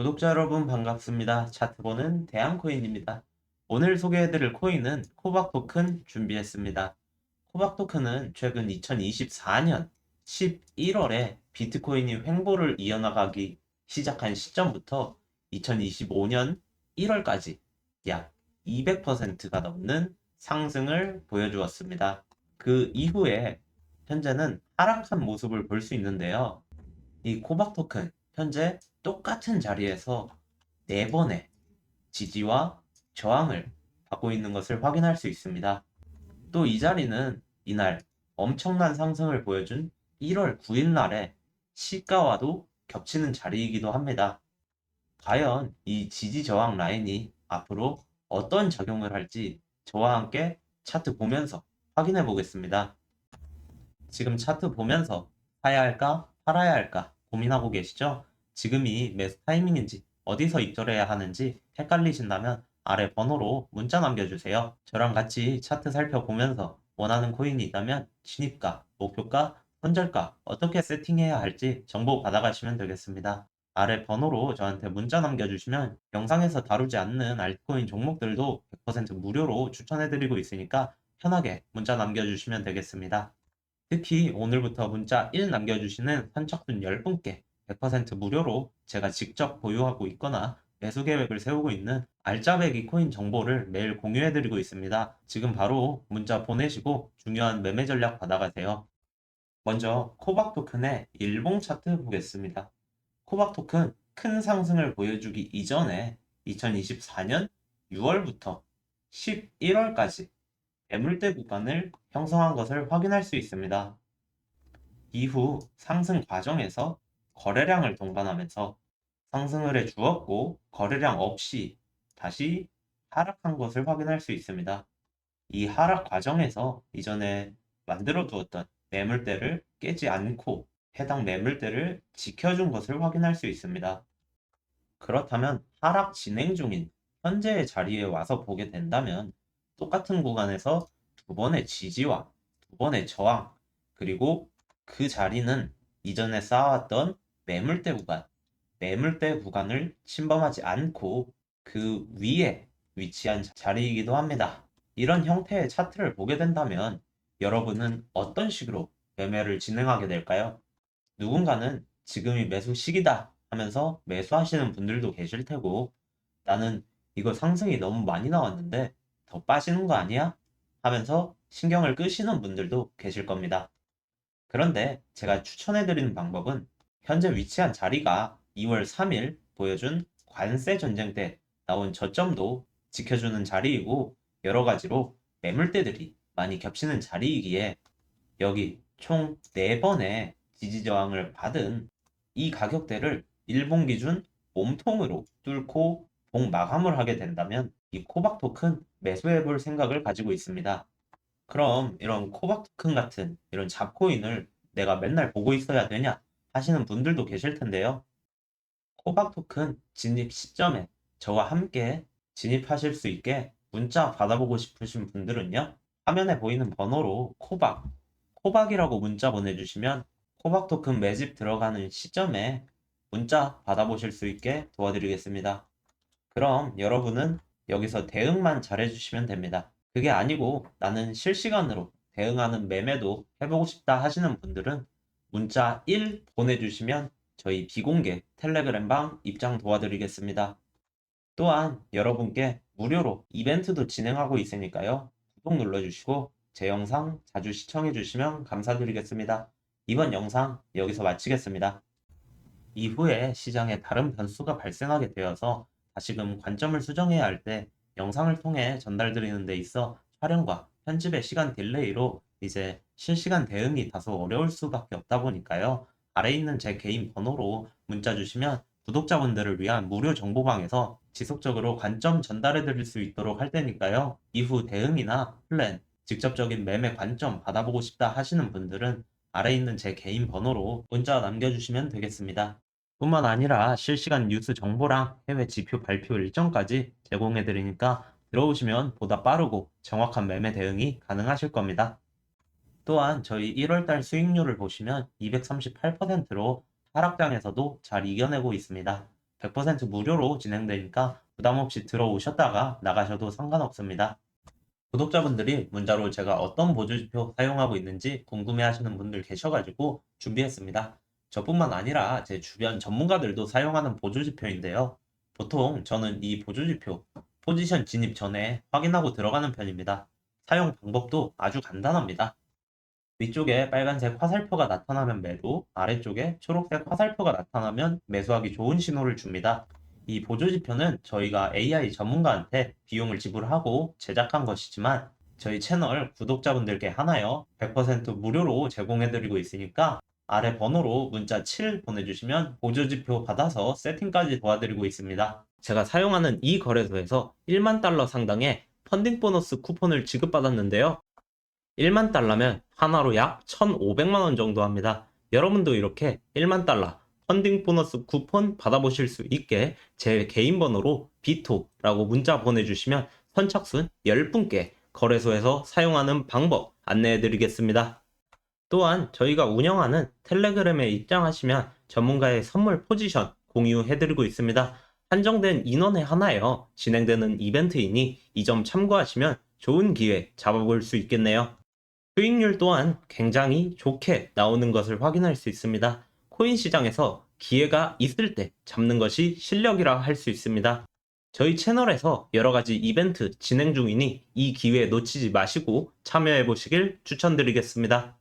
구독자 여러분 반갑습니다. 차트 보는 대한코인입니다. 오늘 소개해드릴 코인은 코박 토큰 준비했습니다. 코박 토큰은 최근 2024년 11월에 비트코인이 횡보를 이어나가기 시작한 시점부터 2025년 1월까지 약 200%가 넘는 상승을 보여주었습니다. 그 이후에 현재는 하락한 모습을 볼 수 있는데요. 이 코박 토큰 현재 똑같은 자리에서 네 번의 지지와 저항을 받고 있는 것을 확인할 수 있습니다. 또 이 자리는 이날 엄청난 상승을 보여준 1월 9일 날의 시가와도 겹치는 자리이기도 합니다. 과연 이 지지 저항 라인이 앞으로 어떤 작용을 할지 저와 함께 차트 보면서 확인해 보겠습니다. 지금 차트 보면서 사야 할까 팔아야 할까 고민하고 계시죠? 지금이 매수 타이밍인지 어디서 입절해야 하는지 헷갈리신다면 아래 번호로 문자 남겨주세요. 저랑 같이 차트 살펴보면서 원하는 코인이 있다면 진입가, 목표가, 손절가 어떻게 세팅해야 할지 정보 받아가시면 되겠습니다. 아래 번호로 저한테 문자 남겨주시면 영상에서 다루지 않는 알트코인 종목들도 100% 무료로 추천해드리고 있으니까 편하게 문자 남겨주시면 되겠습니다. 특히 오늘부터 문자 1 남겨주시는 선착순 10분께 100% 무료로 제가 직접 보유하고 있거나 매수 계획을 세우고 있는 알짜배기 코인 정보를 매일 공유해드리고 있습니다. 지금 바로 문자 보내시고 중요한 매매 전략 받아가세요. 먼저 코박 토큰의 일봉 차트 보겠습니다. 코박 토큰 큰 상승을 보여주기 이전에 2024년 6월부터 11월까지 매물대 구간을 형성한 것을 확인할 수 있습니다. 이후 상승 과정에서 거래량을 동반하면서 상승을 해 주었고 거래량 없이 다시 하락한 것을 확인할 수 있습니다. 이 하락 과정에서 이전에 만들어 두었던 매물대를 깨지 않고 해당 매물대를 지켜준 것을 확인할 수 있습니다. 그렇다면 하락 진행 중인 현재의 자리에 와서 보게 된다면 똑같은 구간에서 두 번의 지지와 두 번의 저항 그리고 그 자리는 이전에 쌓아왔던 매물대 구간, 매물대 구간을 침범하지 않고 그 위에 위치한 자리이기도 합니다. 이런 형태의 차트를 보게 된다면 여러분은 어떤 식으로 매매를 진행하게 될까요? 누군가는 지금이 매수 시기다 하면서 매수하시는 분들도 계실 테고 나는 이거 상승이 너무 많이 나왔는데 더 빠지는 거 아니야? 하면서 신경을 끄시는 분들도 계실 겁니다. 그런데 제가 추천해드리는 방법은 현재 위치한 자리가 2월 3일 보여준 관세 전쟁 때 나온 저점도 지켜주는 자리이고 여러 가지로 매물대들이 많이 겹치는 자리이기에 여기 총 4번의 지지 저항을 받은 이 가격대를 일본 기준 몸통으로 뚫고 봉 마감을 하게 된다면 이 코박 토큰 매수해 볼 생각을 가지고 있습니다. 그럼 이런 코박 토큰 같은 이런 잡코인을 내가 맨날 보고 있어야 되냐 하시는 분들도 계실 텐데요. 코박 토큰 진입 시점에 저와 함께 진입하실 수 있게 문자 받아보고 싶으신 분들은요. 화면에 보이는 번호로 코박, 코박이라고 문자 보내주시면 코박 토큰 매집 들어가는 시점에 문자 받아보실 수 있게 도와드리겠습니다. 그럼 여러분은 여기서 대응만 잘해주시면 됩니다. 그게 아니고 나는 실시간으로 대응하는 매매도 해보고 싶다 하시는 분들은 문자 1 보내주시면 저희 비공개 텔레그램방 입장 도와드리겠습니다. 또한 여러분께 무료로 이벤트도 진행하고 있으니까요. 구독 눌러주시고 제 영상 자주 시청해주시면 감사드리겠습니다. 이번 영상 여기서 마치겠습니다. 이후에 시장에 다른 변수가 발생하게 되어서 다시금 관점을 수정해야 할 때 영상을 통해 전달드리는 데 있어 촬영과 편집의 시간 딜레이로 이제 실시간 대응이 다소 어려울 수밖에 없다 보니까요. 아래 있는 제 개인 번호로 문자 주시면 구독자분들을 위한 무료 정보방에서 지속적으로 관점 전달해 드릴 수 있도록 할 테니까요. 이후 대응이나 플랜, 직접적인 매매 관점 받아보고 싶다 하시는 분들은 아래 있는 제 개인 번호로 문자 남겨주시면 되겠습니다. 뿐만 아니라 실시간 뉴스 정보랑 해외 지표 발표 일정까지 제공해 드리니까 들어오시면 보다 빠르고 정확한 매매 대응이 가능하실 겁니다. 또한 저희 1월달 수익률을 보시면 238%로 하락장에서도 잘 이겨내고 있습니다. 100% 무료로 진행되니까 부담 없이 들어오셨다가 나가셔도 상관없습니다. 구독자분들이 문자로 제가 어떤 보조지표 사용하고 있는지 궁금해하시는 분들 계셔가지고 준비했습니다. 저뿐만 아니라 제 주변 전문가들도 사용하는 보조지표인데요. 보통 저는 이 보조지표 포지션 진입 전에 확인하고 들어가는 편입니다. 사용 방법도 아주 간단합니다. 위쪽에 빨간색 화살표가 나타나면 매도, 아래쪽에 초록색 화살표가 나타나면 매수하기 좋은 신호를 줍니다. 이 보조지표는 저희가 AI 전문가한테 비용을 지불하고 제작한 것이지만 저희 채널 구독자분들께 하나요 100% 무료로 제공해드리고 있으니까 아래 번호로 문자 7 보내주시면 보조지표 받아서 세팅까지 도와드리고 있습니다. 제가 사용하는 이 거래소에서 1만 달러 상당의 펀딩 보너스 쿠폰을 지급받았는데요. 1만 달러면 하나로 약 1,500만 원 정도 합니다. 여러분도 이렇게 1만 달러 펀딩 보너스 쿠폰 받아보실 수 있게 제 개인 번호로 비토라고 문자 보내주시면 선착순 10분께 거래소에서 사용하는 방법 안내해 드리겠습니다. 또한 저희가 운영하는 텔레그램에 입장하시면 전문가의 선물 포지션 공유해 드리고 있습니다. 한정된 인원에 하나여 진행되는 이벤트이니 이 점 참고하시면 좋은 기회 잡아볼 수 있겠네요. 수익률 또한 굉장히 좋게 나오는 것을 확인할 수 있습니다. 코인 시장에서 기회가 있을 때 잡는 것이 실력이라 할 수 있습니다. 저희 채널에서 여러 가지 이벤트 진행 중이니 이 기회 놓치지 마시고 참여해 보시길 추천드리겠습니다.